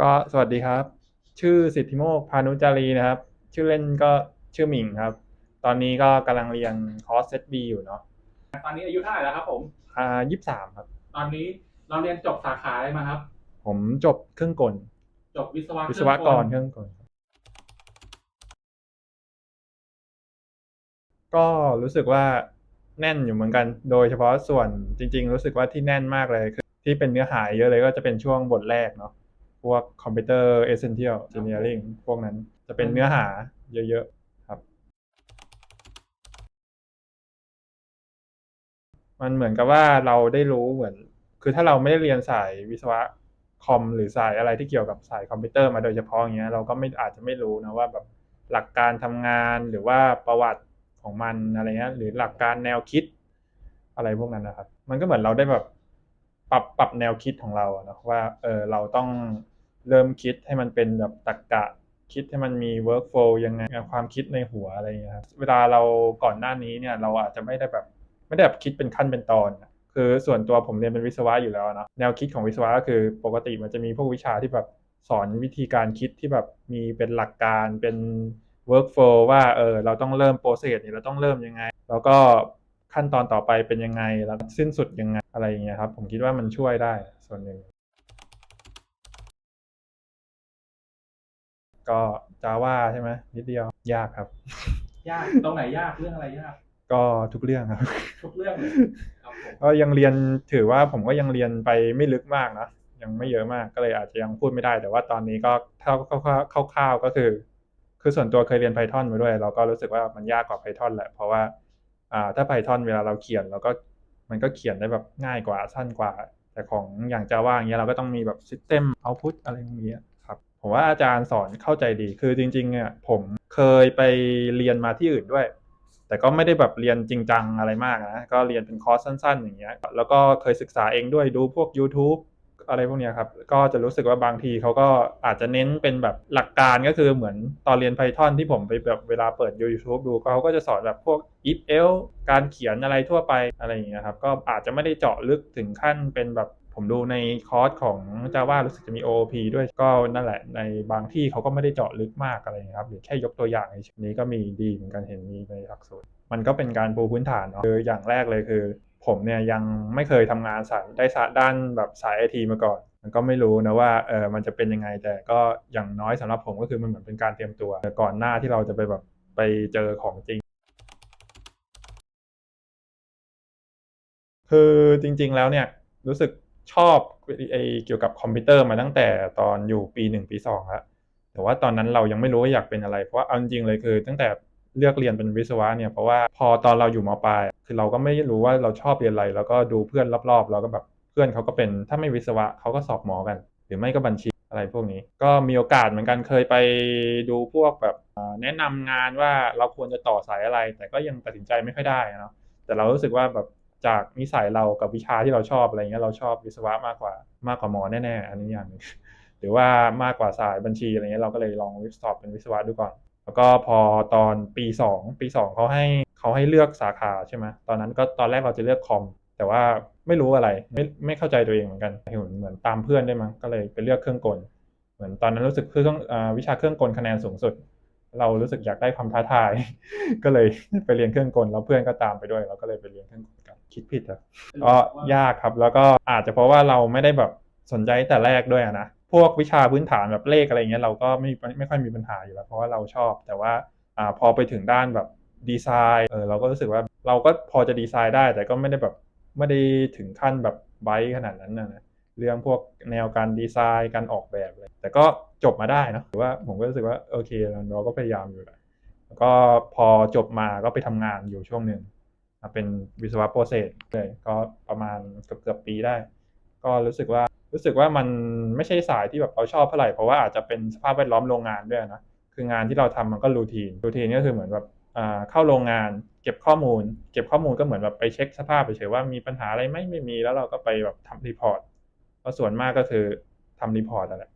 ก็สวัสดีครับ ชื่อสิทธิโมกพานุจารีนะครับ ชื่อเล่นก็ชื่อหมิงครับ ตอนนี้ก็กำลังเรียนคอร์สเซตบีอยู่เนาะตอนนี้อายุเท่าไหร่แล้วครับผมอ่ายี่สามครับ ตอนนี้เราเรียนจบสาขาอะไรมาครับ ผมจบเครื่องกล จบวิศวะวิศวกรเครื่องกล ก็รู้สึกว่าแน่นอยู่เหมือนกัน โดยเฉพาะส่วนจริง ๆ รู้สึกว่าที่แน่นมากเลยคือที่เป็นเนื้อหาเยอะเลยก็จะเป็นช่วงบทแรกเนาะพ วกคอมพิวเตอร์เอเซนเทียลเจเนียริงพวกนั้นจะเป็นเนื้อหาเยอะๆครับ มันเหมือนกับว่าเราได้รู้เหมือน คือถ้าเราไม่ได้เรียนสายวิศวะคอมหรือสายอะไรที่เกี่ยวกับสายคอมพิวเตอร์มาโดยเฉพาะอย่างเงี้ยเราก็ไม่อาจจะไม่รู้นะว่าแบบหลักการทำงานหรือว่าประวัติของมันอะไรเงี้ยหรือหลักการแนวคิดอะไรพวกนั้นนะครับ มันก็เหมือนเราได้แบบปรับปรับแนวคิดของเราอะเนาะว่าเออเราต้อง เริ่มคิดให้มันเป็นแบบตรรกะคิดให้มันมี workflow ยังไงความคิดในหัวอะไรอย่างเงี้ยครับเวลาเราก่อนหน้านี้เนี่ยเราอาจจะไม่ได้แบบไม่ได้แบบคิดเป็นขั้นเป็นตอน คือส่วนตัวผมเรียนเป็นวิศวะอยู่แล้วเนาะแนวคิดของวิศวะก็คือปกติมันจะมีพวกวิชาที่แบบสอนวิธีการคิดที่แบบมีเป็นหลักการเป็น workflow ว่าเออเราต้องเริ่มโปรเซสเนี่ยเราต้องเริ่มยังไง แล้วก็ขั้นตอนต่อไปเป็นยังไงแล้วสิ้นสุดยังไงอะไรอย่างเงี้ยครับผมคิดว่ามันช่วยได้ส่วนหนึ่ง ก็จาว่าใช่ไหมนิดเดียวยากครับ ยากตรงไหนยากเรื่องอะไรยาก ก็ทุกเรื่องครับ ทุกเรื่องเลยครับผมก็ยังเรียนถือว่าผมก็ยังเรียนไปไม่ลึกมากนะยังไม่เยอะมากก็เลยอาจจะยังพูดไม่ได้ แต่ว่าตอนนี้ก็เท่าคร่าวๆก็คือ คือส่วนตัวเคยเรียน Python มาด้วย เราก็รู้สึกว่ามันยากกว่า Python แหละ เพราะว่าอ่าถ้า Python เวลาเราเขียนเราก็มันก็เขียนได้แบบง่ายกว่าสั้นกว่า แต่ของอย่าง Java อย่างเงี้ยเราก็ต้องมีแบบ System Output อะไรพวกนี้ครับ ผมว่าอาจารย์สอนเข้าใจดี คือจริงๆเนี่ยผมเคยไปเรียนมาที่อื่นด้วย แต่ก็ไม่ได้แบบเรียนจริงจังอะไรมากนะ ก็เรียนเป็นคอร์สสั้น ๆ อย่างเงี้ย แล้วก็เคยศึกษาเองด้วยดูพวก YouTube อะไรพวกเนี้ยครับ ก็จะรู้สึกว่าบางทีเขาก็อาจจะเน้นเป็นแบบหลักการก็คือเหมือนตอนเรียน Python ที่ผมไปแบบเวลาเปิด YouTube ดูเขาก็จะสอนแบบพวก if else การเขียนอะไรทั่วไปอะไรอย่างเงี้ยครับ ก็อาจจะไม่ได้เจาะลึกถึงขั้นเป็นแบบ ผมดูในคอร์สของ Java รู้สึกจะมี OOP ด้วยก็นั่นแหละ ในบางที่เขาก็ไม่ได้เจาะลึกมากอะไรอย่างเงี้ยครับหรือแค่ยกตัวอย่างในนี้ก็มีดีเหมือนกันเห็นมีในหลักสูตรมันก็เป็นการปูพื้นฐานเนาะคืออย่างแรกเลยคือ ผมเนี่ยยังไม่เคยทำงานสายได้สายด้านแบบสายไอทีมาก่อน มันก็ไม่รู้นะว่าเออมันจะเป็นยังไงแต่ก็อย่างน้อยสำหรับผมก็คือมันเหมือนเป็นการเตรียมตัวก่อนหน้าที่เราจะไปแบบไปเจอของจริงคือจริง ๆ แล้วเนี่ยรู้สึก ชอบไอเกี่ยวกับคอมพิวเตอร์มาตั้งแต่ตอนอยู่ปีหนึ่งปีสองแล้วแต่ว่าตอนนั้นเรายังไม่รู้ว่าอยากเป็นอะไร เพราะว่าเอาจริงๆเลยคือ ตั้งแต่เลือกเรียนเป็นวิศวะเนี่ยเพราะว่าพอตอนเราอยู่มปลายคือเราก็ไม่รู้ว่าเราชอบเรียนอะไร แล้วก็ดูเพื่อนรอบๆเราก็แบบเพื่อนเขาก็เป็นถ้าไม่วิศวะเขาก็สอบหมอกัน หรือไม่ก็บัญชีอะไรพวกนี้ ก็มีโอกาสเหมือนกันเคยไปดูพวกแบบแนะนำงานว่าเราควรจะต่อสายอะไร แต่ก็ยังตัดสินใจไม่ค่อยได้เนาะแต่เรารู้สึกว่าแบบ จากนิสัยเรากับวิชาที่เราชอบอะไรเงี้ยเราชอบวิศวะมากกว่ามากกว่าหมอแน่ๆอันนี้อย่างหนึงหรือว่ามากกว่าสายบัญชีอะไรเงี้ยเราก็เลยลองวิสอบเป็นวิศวะดูก่อน แล้วก็พอตอนปีสองปีสองเขาให้เขาให้เลือกสาขาใช่ไหมตอนนั้นก็ตอนแรกเราจะเลือกคอมแต่ว่าไม่รู้อะไรไม่ไม่เข้าใจตัวเองเหมือนกันเหมือนเหมือนตามเพื่อนได้มั้งก็เลยไปเลือกเครื่องกล เหมือนตอนนั้นรู้สึกเครื่องอวิชาเครื่องกลคะแนนสูงสุด เรารู้สึกอยากได้ความท้าทาย ก็เลยไปเรียนเครื่องกลแล้วเพื่อนก็ตามไปด้วยเราก็เลยไปเรียนเครื่องกล คิดผิดครับก็ยากครับ แล้วก็อาจจะเพราะว่าเราไม่ได้แบบสนใจแต่แรกด้วยอะนะพวกวิชาพื้นฐานแบบเลขอะไรเงี้ยเราก็ไม่ไม่ค่อยมีปัญหาอยู่แล้ว เพราะว่าเราชอบแต่ว่าอ่าพอไปถึงด้านแบบดีไซน์เออเราก็รู้สึกว่าเราก็พอจะดีไซน์ได้ แต่ก็ไม่ได้แบบไม่ได้ถึงขั้นแบบไบขนาดนั้นนะนะเรื่องพวกแนวการดีไซน์การออกแบบอะไรแต่ก็จบมาได้นะหรือว่าผมก็รู้สึกว่าโอเคเราก็พยายามอยู่แหละแล้วก็พอจบมาก็ไปทำงานอยู่ช่วงหนึ่ง เป็นวิศวะโปรเซสเลยก็ประมาณเกือบเกือบปีได้ ก็รู้สึกว่ารู้สึกว่ามันไม่ใช่สายที่แบบเราชอบเท่าไหร่เพราะว่าอาจจะเป็นสภาพแวดล้อมโรงงานด้วยนะคืองานที่เราทำมันก็รูทีนรูทีนก็คือเหมือนแบบเข้าโรงงานเก็บข้อมูล เก็บข้อมูลก็เหมือนแบบไปเช็คสภาพไปเฉยว่ามีปัญหาอะไรไหมไม่มีแล้วเราก็ไปแบบทำรีพอร์ตเพราะส่วนมากก็คือทำรีพอร์ตแหละ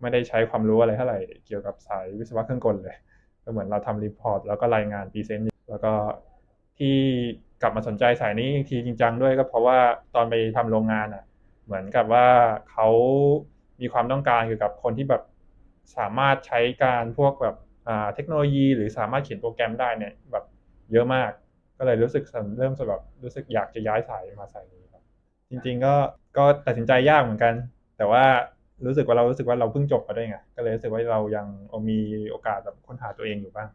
ไม่ได้ใช้ความรู้อะไรเท่าไหร่เกี่ยวกับสายวิศวะเครื่องกลเลย ก็เหมือนเราทำรีพอร์ตแล้วก็รายงานพรีเซนต์แล้วก็ ที่กลับมาสนใจสายนี้อีกทีจริงจังด้วยก็เพราะว่าตอนไปทำโรงงานอะ เหมือนกับว่าเขามีความต้องการเกี่ยวกับคนที่แบบสามารถใช้การพวกแบบอ่าเทคโนโลยีหรือสามารถเขียนโปรแกรมได้เนี่ยแบบเยอะมาก ก็เลยรู้สึกเริ่มแบบรู้สึกอยากจะย้ายสายมาสายนี้ครับ จริง ๆ ก็ก็ตัดสินใจยากเหมือนกัน แต่ว่ารู้สึกว่าเรารู้สึกว่าเราเพิ่งจบมาด้วยไงก็เลยรู้สึกว่าเรายังมีโอกาสแบบค้นหาตัวเองอยู่บ้าง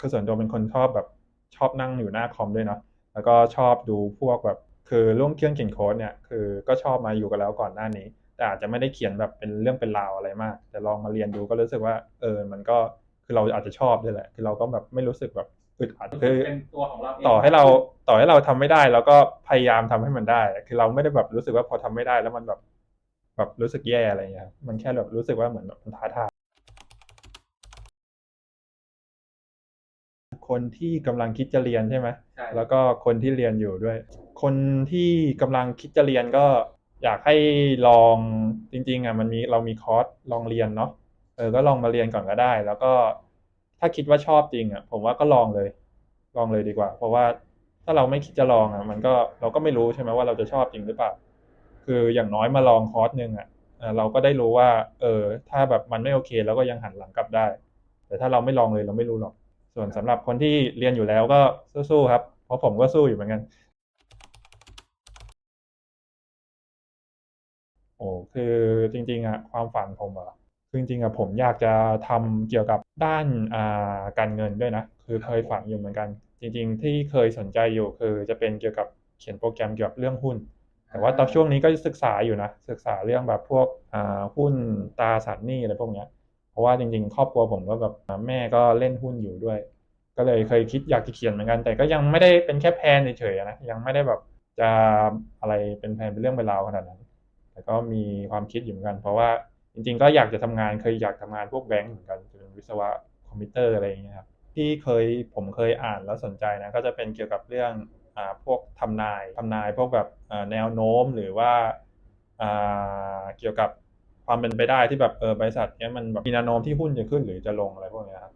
คือส่วนตัวเป็นคนชอบแบบชอบนั่งอยู่หน้าคอมด้วยเนาะแล้วก็ชอบดูพวกแบบคือเรื่องเครื่องเขียนโค้ดเนี่ยคือก็ชอบมาอยู่กันแล้วก่อนหน้านี้ แต่อาจจะไม่ได้เขียนแบบเป็นเรื่องเป็นราวอะไรมาก แต่ลองมาเรียนดูก็รู้สึกว่าเออมันก็คือเราอาจจะชอบด้วยแหละ คือเราก็แบบไม่รู้สึกแบบอึดอัดคือเป็นตัวของเราเองต่อให้เราต่อให้เราทำไม่ได้เราก็พยายามทำให้มันได้ คือเราไม่ได้แบบรู้สึกว่าพอทำไม่ได้แล้วมันแบบแบบรู้สึกแย่อะไรเงี้ยครับมันแค่แบบรู้สึกว่าเหมือนแบบมันท้าทาย คนที่กำลังคิดจะเรียนใช่ไหมใช่แล้วก็คนที่เรียนอยู่ด้วย คนที่กำลังคิดจะเรียนก็อยากให้ลองจริง ๆอะมันมีเรามีคอร์สลองเรียนเนาะเออก็ลองมาเรียนก่อนก็ได้ แล้วก็ถ้าคิดว่าชอบจริงอะ ผมว่าก็ลองเลย ลองเลยดีกว่า เพราะว่าถ้าเราไม่คิดจะลองอะ มันก็เราก็ไม่รู้ใช่ไหมว่าเราจะชอบจริงหรือเปล่าคืออย่างน้อยมาลองคอร์สหนึ่งอะเออเราก็ได้รู้ว่า เออ ถ้าแบบมันไม่โอเคเราก็ยังหันหลังกลับได้ แต่ถ้าเราไม่ลองเลยเราไม่รู้หรอก ส่วนสำหรับคนที่เรียนอยู่แล้วก็สู้ๆครับ เพราะผมก็สู้อยู่เหมือนกัน โอ้คือจริง ๆอะความฝันผมอะคือจริงๆอะผมอยากจะทำเกี่ยวกับด้านอ่าการเงินด้วยนะ คือเคยฝันอยู่เหมือนกัน จริง ๆ ที่เคยสนใจอยู่คือจะเป็นเกี่ยวกับเขียนโปรแกรมเกี่ยวกับเรื่องหุ้น แต่ว่าตอนช่วงนี้ก็ศึกษาอยู่นะ ศึกษาเรื่องแบบพวกอ่าหุ้นตราสารหนี้อะไรพวกเนี้ย ราะว่าจริงๆ ครอบครัวผมก็แบบแม่ก็เล่นหุ้นอยู่ด้วย ก็เลยเคยคิดอยากจะเขียนเหมือนกัน แต่ก็ยังไม่ได้เป็นแค่แพนเฉยๆนะยังไม่ได้แบบจะอะไรเป็นแพนเป็นเรื่องเป็นราวขนาดนั้น แต่ก็มีความคิดอยู่เหมือนกัน เพราะว่าจริง ๆ ก็อยากจะทำงานเคยอยากทำงานพวกแบงก์เหมือนกันเป็นวิศวะคอมพิวเตอร์อะไรอย่างเงี้ยครับที่เคยผมเคยอ่านแล้วสนใจนะก็จะเป็นเกี่ยวกับเรื่องอ่าพวกทำนายทำนายพวกแบบแนวโน้มหรือว่าอ่าเกี่ยวกับ ความเป็นไปได้ที่แบบเออบริษัทเนี้ยมันแบบมีแนวโน้มที่หุ้นจะขึ้นหรือจะลงอะไรพวกเนี้ยครับ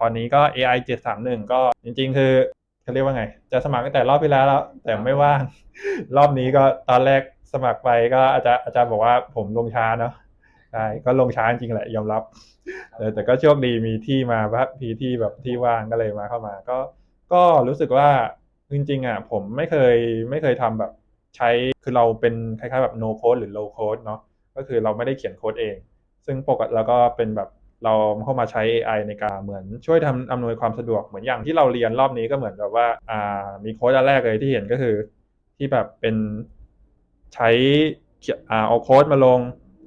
ตอนนี้ก็ AI 731 ก็จริง ๆ คือเขาเรียกว่าไง จะสมัครตั้งแต่รอบที่แล้วแล้ว แต่ไม่ว่าง รอบนี้ก็ตอนแรกสมัครไปก็อาจจะอาจารย์บอกว่าผมลงช้าเนาะใช่ก็ลงช้าจริงแหละยอมรับแต่ก็โชคดีมีที่มาว่าพีที่แบบที่ว่างก็เลยมาเข้ามา ก็ก็รู้สึกว่าจริงๆอะผมไม่เคยไม่เคยทำแบบ ใช้คือเราเป็นคล้ายๆแบบ no code หรือ low code เนาะก็คือเราไม่ได้เขียนโค้ดเอง ซึ่งปกติแล้วก็เป็นแบบเราเข้ามาใช้ AI ในการเหมือนช่วยทำอำนวยความสะดวกเหมือนอย่างที่เราเรียนรอบนี้ก็เหมือนแบบว่าอ่ามีโค้ดอันแรกเลยที่เห็นก็คือ ที่แบบเป็นใช้เขียนอ่าเอาโค้ดมาลง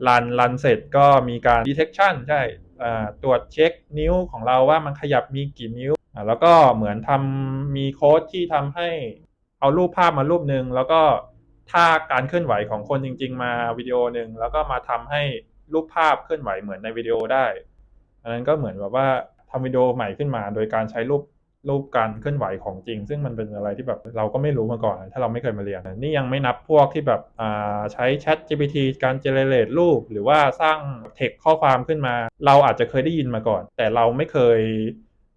รันรันเสร็จก็มีการ detection ใช่อ่าตรวจเช็คนิ้วของเราว่ามันขยับมีกี่นิ้วอ่าแล้วก็เหมือนทำมีโค้ดที่ทำให้เอารูปภาพมารูปหนึ่งแล้วก็ ท่าการเคลื่อนไหวของคนจริง ๆ มาวิดีโอหนึ่งแล้วก็มาทำให้รูปภาพเคลื่อนไหวเหมือนในวิดีโอได้อันนั้นก็เหมือนแบบว่าทำวิดีโอใหม่ขึ้นมา โดยการใช้รูปรูปการเคลื่อนไหวของจริง ซึ่งมันเป็นอะไรที่แบบเราก็ไม่รู้มาก่อน ถ้าเราไม่เคยมาเรียน นี่ยังไม่นับพวกที่แบบใช้ Chat GPT การเจเนเรตรูป หรือว่าสร้างเทคข้อความขึ้นมา เราอาจจะเคยได้ยินมาก่อน แต่เราไม่เคย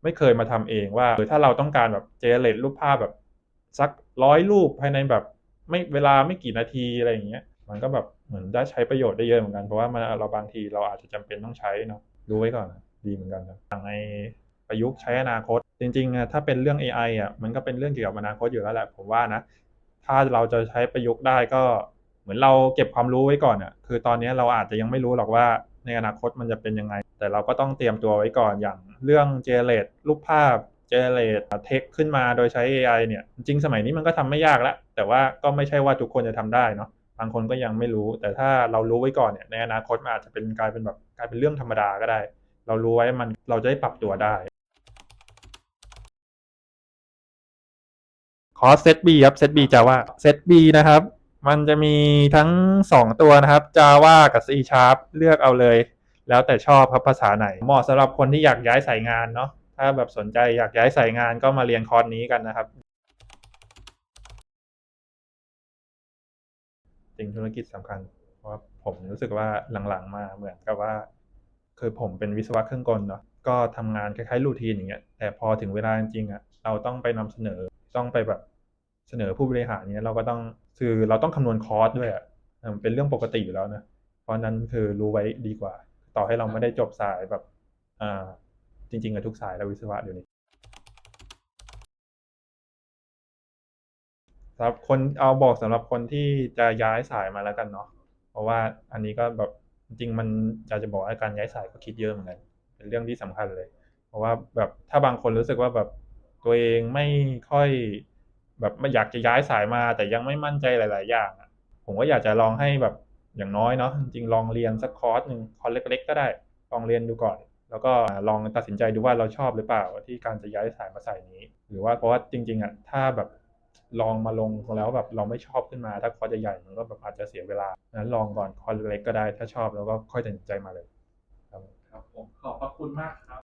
ไม่เคยมาทำเองว่าเออถ้าเราต้องการแบบเจเนเรตรูปภาพแบบสักร้อยรูปภายในแบบ ไม่เวลาไม่กี่นาทีอะไรอย่างเงี้ยมันก็แบบเหมือนได้ใช้ประโยชน์ได้เยอะเหมือนกันเพราะว่ามันเราบางทีเราอาจจะจำเป็นต้องใช้เนาะรู้ไว้ก่อนดีเหมือนกันครับอย่างในประยุกต์ใช้อนาคต จริงๆอะถ้าเป็นเรื่อง AI อะมันก็เป็นเรื่องเกี่ยวกับอนาคตอยู่แล้วแหละผมว่านะ ถ้าเราจะใช้ประยุกต์ได้ก็เหมือนเราเก็บความรู้ไว้ก่อนอะคือตอนนี้เราอาจจะยังไม่รู้หรอกว่าในอนาคตมันจะเป็นยังไง แต่เราก็ต้องเตรียมตัวไว้ก่อนอย่างเรื่องเจเนเรตรูปภาพ เจเนเรตเทคขึ้นมาโดยใช้ AI เนี่ย จริงสมัยนี้มันก็ทำไม่ยากแล้วแต่ว่าก็ไม่ใช่ว่าทุกคนจะทำได้เนาะบางคนก็ยังไม่รู้ แต่ถ้าเรารู้ไว้ก่อนเนี่ยในอนาคตมันอาจจะเป็นกลายเป็นแบบกลายเป็นเรื่องธรรมดาก็ได้ เรารู้ไว้มันเราจะได้ปรับตัวได้คอร์สเซตบีครับเซตบีจาว่าเซตบีนะครับ มันจะมีทั้ง 2 ตัวนะครับ Java กับ C Sharp เลือกเอาเลย แล้วแต่ชอบครับภาษาไหน เหมาะสำหรับคนที่อยากย้ายสายงานเนาะ ถ้าแบบสนใจอยากย้ายสายงานก็มาเรียนคอร์สนี้กันนะครับจริงธุรกิจสำคัญ เพราะผมรู้สึกว่าหลังๆมาเหมือนกับว่าคือผมเป็นวิศวะเครื่องกลเนาะก็ทำงานคล้ายๆรูทีนอย่างเงี้ยแต่พอถึงเวลาจริงๆอะเราต้องไปนำเสนอต้องไปแบบเสนอผู้บริหารเนี้ยเราก็ต้องคือเราต้องคำนวณคอร์สด้วยอะเออมันเป็นเรื่องปกติอยู่แล้วนะเพราะนั้นคือรู้ไว้ดีกว่า ต่อให้เราไม่ได้จบสายแบบอ่า จริงๆกับทุกสายแล้ววิศวะเดี๋ยวนี้สำหรับคนเอาบอกสำหรับคนที่จะย้ายสายมาแล้วกันเนาะเพราะว่าอันนี้ก็แบบจริงมันอยากจะบอกว่าการย้ายสายก็คิดเยอะเหมือนกันเป็นเรื่องที่สำคัญเลย เพราะว่าแบบถ้าบางคนรู้สึกว่าแบบตัวเองไม่ค่อย แบบไม่อยากจะย้ายสายมา แต่ยังไม่มั่นใจหลาย ๆ อย่างผมก็อยากจะลองให้แบบอย่างน้อยเนาะจริงลองเรียนสักคอร์สหนึ่งคอร์สเล็ก ๆ ก็ได้ลองเรียนดูก่อน แล้วก็ลองตัดสินใจดูว่าเราชอบหรือเปล่าที่การจะย้ายสายมาใส่นี้ หรือว่าเพราะว่าจริงๆอะถ้าแบบลองมาลงแล้วแบบเราไม่ชอบขึ้นมา ถ้าคอร์สใหญ่ๆมันก็แบบอาจจะเสียเวลานั้นลองก่อนคอร์สเล็กก็ได้ถ้าชอบแล้วก็ค่อยตัดสินใจมาเลย ครับครับผมขอบพระคุณมากครับ